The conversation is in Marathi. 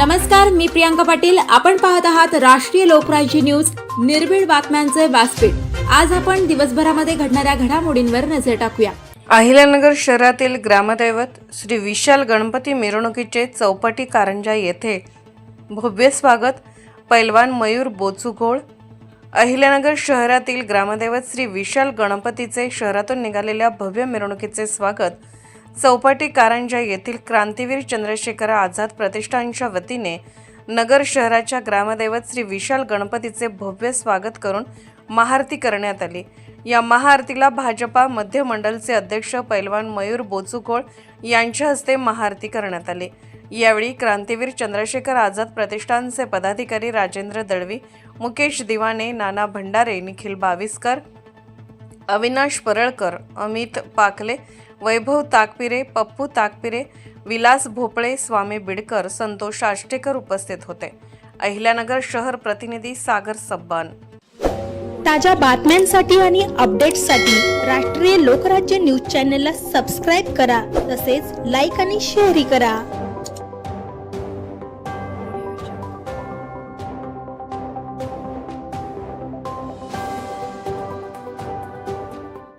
नमस्कार मी प्रियांका पाटील. आपण पाहत आहात राष्ट्रीय लोकराज्य न्यूज. निर्भीड बातम्यांचे व्यासपीठ. आज आपण दिवसभरामध्ये घडणाऱ्या घडामोडींवर नजर टाकूया. अहिल्यानगर शहरातील ग्रामदैवत श्री विशाल गणपती मिरवणुकीचे चौपाटी कारंजा येथे भव्य स्वागत. पैलवान मयूर बोचुघोळ. अहिल्यानगर शहरातील ग्रामदैवत श्री विशाल गणपतीचे शहरातून निघालेल्या भव्य मिरवणुकीचे स्वागत. चौपाटी कारंजा येथील क्रांतीवीर चंद्रशेखर आझाद प्रतिष्ठानच्या वतीने नगर शहराच्या ग्रामदैवत श्री विशाल गणपतीचे भव्य स्वागत करून महाआरती करण्यात आली. या महाआरतीला भाजपा मध्य मंडलचे अध्यक्ष पैलवान मयूर बोचुकोळ यांच्या हस्ते महाआरती करण्यात आली. यावेळी क्रांतीवीर चंद्रशेखर आझाद प्रतिष्ठानचे पदाधिकारी राजेंद्र दळवी मुकेश दिवाने नाना भंडारे निखिल बाविस्कर अविनाश परळकर अमित पाकले वैभव ताकपिरे पप्पू ताकपिरे विलास भोपळे स्वामी बिडकर संतोष आष्टेकर उपस्थित होते. अहिल्यानगर शहर प्रतिनिधी सागर सब्बान. ताज्या बातम्यांसाठी आणि अपडेट्ससाठी राष्ट्रीय लोकराज्य न्यूज चॅनलला सबस्क्राईब करा तसेच लाईक आणि शेअरही करा.